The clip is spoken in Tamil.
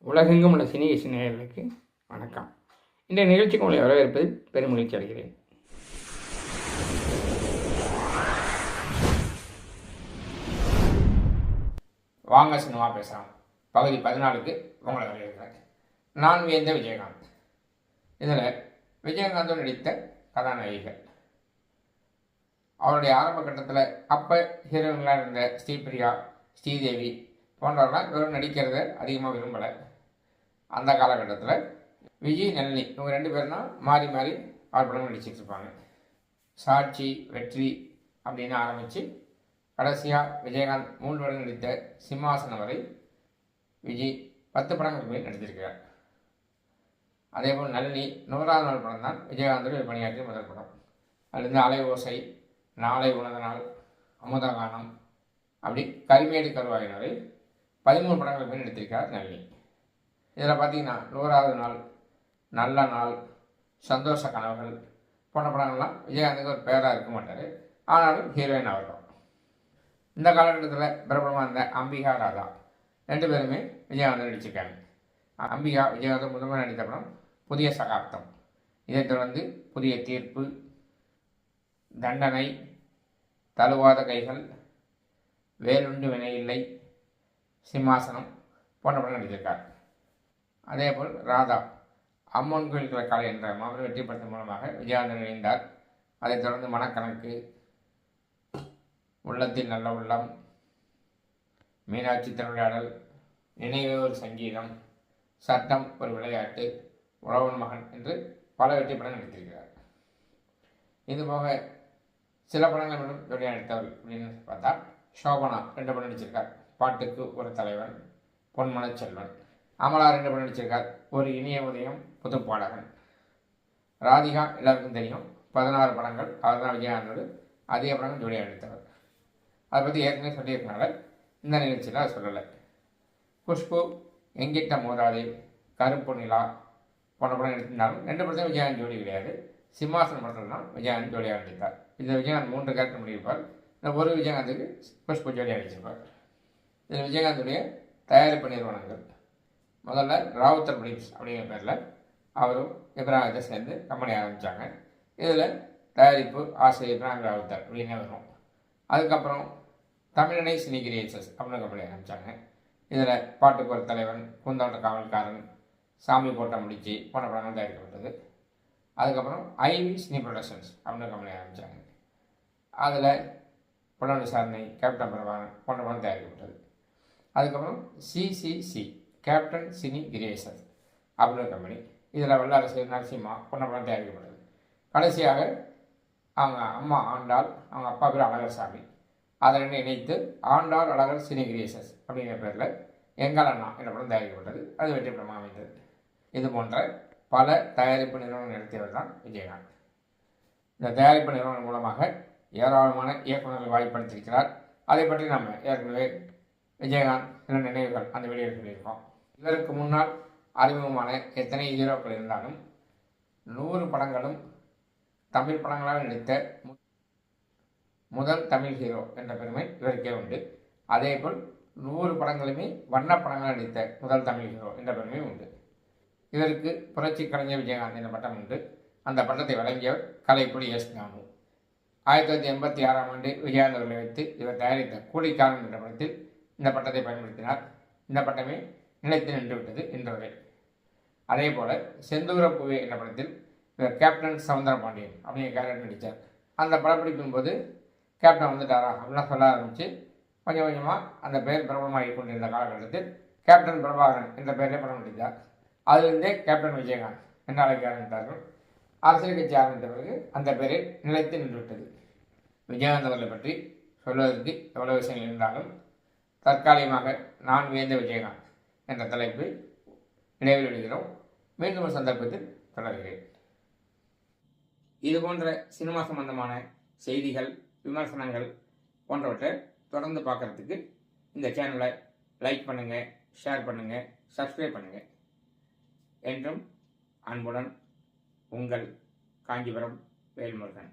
உலகெங்கும் உள்ள சினி இசை நேயர்களுக்கு வணக்கம். இந்த நிகழ்ச்சிக்கு உங்களை வரவேற்பதில் பெரும் மகிழ்ச்சி அடைகிறேன். வாங்க சினிமா பேசலாம். பகுதி பதினாலுக்கு உங்களை வரவேற்கிறேன். நான் வியந்த விஜயகாந்த். இதில் விஜயகாந்தோடு நடித்த கதாநாயகிகள். அவருடைய ஆரம்ப கட்டத்தில் அப்போ ஹீரோயின்களாக இருந்த ஸ்ரீபிரியா ஸ்ரீதேவி போன்றவர்களாம் வெறும் நடிக்கிறத அதிகமாக விரும்பலை. அந்த காலகட்டத்தில் விஜய் நளினி இவங்க ரெண்டு பேரும் தான் மாறி மாறி ஆறு படம் நடிச்சிட்டு இருப்பாங்க. சாட்சி வெற்றி அப்படின்னு ஆரம்பித்து கடைசியாக விஜயகாந்த் மூன்று படம் நடித்த சிம்மாசனம் வரை விஜய் பத்து படங்களுக்கு மேல் நடித்திருக்கிறார் அதேபோல் நளினி நூறாவது நாள் படம் தான் விஜயகாந்தோடு பணியாற்றிய முதல் படம். அதுலேருந்து அலை ஓசை நாளை உணர்ந்த நாள் அமுதகானம் அப்படி கரிமேடு கருவாயினரை பதிமூணு படங்கள் மேல் எடுத்திருக்கார் நளினி. இதில் பார்த்தீங்கன்னா நூறாவது நாள் நல்ல நாள் சந்தோஷ கனவுகள் போன்ற படங்கள்லாம் விஜயகாந்துக்கு ஒரு பேராக இருக்க மாட்டார். ஆனாலும் ஹீரோயின் அவர்கள் இந்த காலகட்டத்தில் பிரபலமாக இருந்த அம்பிகா ராதா. ரெண்டு பேருமே விஜயகாந்த் நடிச்சிருக்காங்க. அம்பிகா விஜயகாந்த் முதன்மை நடித்த படம் புதிய சகாப்தம். இதைத் தொடர்ந்து புதிய தீர்ப்பு தண்டனை தழுவாத கைகள் வேலுண்டு வினையில்லை சிம்மாசனம் போன்ற படம் நடித்திருக்கார். அதேபோல் ராதா அம்மன் கோயில் கலை என்ற மாபெரும் வெற்றி படத்தின் மூலமாக விஜயானந்தன் இணைந்தார் அதைத் தொடர்ந்து மனக்கணக்கு உள்ளத்தில் நல்ல உள்ளம் மீனாட்சி திருவிளையாடல் நினைவே ஒரு சங்கீதம் சட்டம் ஒரு விளையாட்டு உழவன் மகன் என்று பல வெற்றி படம் நடித்திருக்கிறார். இதுபோக சில படங்கள் மட்டும் ஜோடியாக நடித்தவர் அப்படின்னு பார்த்தா சோபனா ரெண்டு படம் நடிச்சிருக்கார். பாட்டுக்கு ஒரு தலைவன் பொன்மனச் செல்வன். அமலா ரெண்டு படம் நடிச்சிருக்கார் ஒரு இனிய உதயம் புது பாடகன். ராதிகா எல்லாருக்கும் தெரியும். பதினாறு படங்கள் அவர் தான் விஜயகாந்தோடு அதிக படங்கள் ஜோடியாக நடித்தவர். அதை பற்றி ஏற்கனவே சொல்லியிருக்கனால இந்த நிகழ்ச்சியில் அதை சொல்லலை. குஷ்பு எங்கிட்ட மோதாதே கருப்பு நிலா போன்ற படம் நடித்திருந்தாலும் ரெண்டு படத்தையும் விஜயானந்த் ஜோடி கிடையாது. சிம்மாசனம் படத்தில் தான் விஜயகாந்த் ஜோடியாக நடித்தார். இந்த விஜயகாந்த் மூன்று கேரக்டர் முடியிருப்பார் இந்த ஒரு விஜயகாந்துக்கு குஷ்பு ஜோடியாக நடிச்சிருப்பார். இதில் விஜயகாந்துடைய தயாரிப்பு நிறுவனங்கள். முதல்ல ராவுத்தர் பிலிம்ஸ் அப்படிங்கிற பேரில் அவரும் இப்ராஹித்தை சேர்ந்து கம்பெனி ஆரம்பித்தாங்க இதில் தயாரிப்பு ஆசிரியர் இப்ராஹிம் ராவுத்தர் அப்படின்னு வரும். அதுக்கப்புறம் தமிழனை சினி கிரியேச்சர்ஸ் அப்படின்னு கம்பெனி ஆரம்பித்தாங்க இதில் பாட்டுக்கு ஒரு தலைவன் குந்தோட்ட காவல்காரன் சாமி போட்டம் முடிச்சு போன படங்கள் தயாரிக்கப்பட்டது. அதுக்கப்புறம் ஐவி சினி ப்ரொடக்ஷன்ஸ் அப்படின்னு கம்பெனி ஆரம்பித்தாங்க அதில் புலன் விசாரணை கேப்டன் பிரபாகரன் போன்ற படம் தயாரிக்கப்பட்டது. அதுக்கப்புறம் சிசிசி கேப்டன் சினி கிரியேசன் அப்படின்னு கம்பெனி இதில் வல்லாரசு நரசிம்மா பொன்னப்படம் தயாரிக்கப்பட்டது கடைசியாக அவங்க அம்மா ஆண்டாள் அவங்க அப்பா பேர் அழகர்சாமி. அதை ரெண்டு இணைத்து ஆண்டாள் அழகர் சினி கிரியேசன்ஸ் அப்படிங்கிற பேரில் எங்கள் அண்ணா என்ற படம் தயாரிக்கப்பட்டது. அது வெற்றி படமாக அமைந்தது. இது போன்ற பல தயாரிப்பு நிறுவனம் நடத்தியவர் தான் விஜயகாந்த். இந்த தயாரிப்பு நிறுவனம் மூலமாக ஏராளமான இயக்குநர்கள் வாய்ப்படுத்தியிருக்கிறார் அதை பற்றி நம்ம ஏற்கனவே விஜயகாந்த் சில நினைவுகள் அந்த வெளியில் சொல்லியிருக்கோம். இதற்கு முன்னால் அறிமுகமான எத்தனை ஹீரோக்கள் இருந்தாலும் நூறு படங்களும் தமிழ் படங்களாக நடித்த மு- முதல் தமிழ் ஹீரோ என்ற பெருமை இவருக்கே உண்டு. அதேபோல் நூறு படங்களுமே வண்ண படங்களால் நடித்த முதல் தமிழ் ஹீரோ என்ற பெருமையும் உண்டு. இவருக்கு புரட்சி கலைஞர் விஜயகாந்த் என்ற பட்டம் உண்டு. அந்த பட்டத்தை வழங்கியவர் கலைப்புலி எஸ் நானு. ஆயிரத்தி தொள்ளாயிரத்தி எண்பத்தி ஆறாம் ஆண்டு விஜயகாந்த் வைத்து இவர் தயாரித்த கூலிக்காரன் என்ற படத்தில் இந்த பட்டத்தை பயன்படுத்தினார் இந்த பட்டமே நிலைத்து நின்றுவிட்டது இன்று அதே போல் செந்தூர பூவே என்ற படத்தில் கேப்டன் சவுந்தர பாண்டியன் அப்படிங்கிற கேரக்டர் நடித்தார் அந்த படப்பிடிப்பின் போது கேப்டன் வந்துட்டாரா அப்படிலாம் சொல்ல ஆரம்பித்து கொஞ்சம் கொஞ்சமாக அந்த பெயர் பிரபலமாகி கொண்டிருந்த காலகட்டத்தில் கேப்டன் பிரபாகரன் என்ற பெயரிலே படம் நடித்தார். அதிலிருந்தே கேப்டன் விஜயகாந்த் என்று அழைக்க ஆரம்பித்தார்கள். அரசியல் கட்சி ஆரம்பித்த பிறகு அந்த பெயரை நிலைத்து நின்றுவிட்டது. விஜயகாந்த் அவர்களை பற்றி சொல்வதற்கு எவ்வளோ விஷயங்கள் இருந்தாலும் தற்காலிகமாக நான் வியந்த விஜயகாந்த் என்ற தலைப்பில் நினைவில் எழுகிறோம் மீண்டும் ஒரு சந்தர்ப்பத்தில் தொடர்கிறேன். இது போன்ற சினிமா சம்பந்தமான செய்திகள் விமர்சனங்கள் போன்றவற்றை தொடர்ந்து பார்க்குறதுக்கு இந்த சேனலை லைக் பண்ணுங்கள் ஷேர் பண்ணுங்கள் சப்ஸ்கிரைப் பண்ணுங்கள் என்றும் அன்புடன் உங்கள் காஞ்சிபுரம் வேல்முருகன்.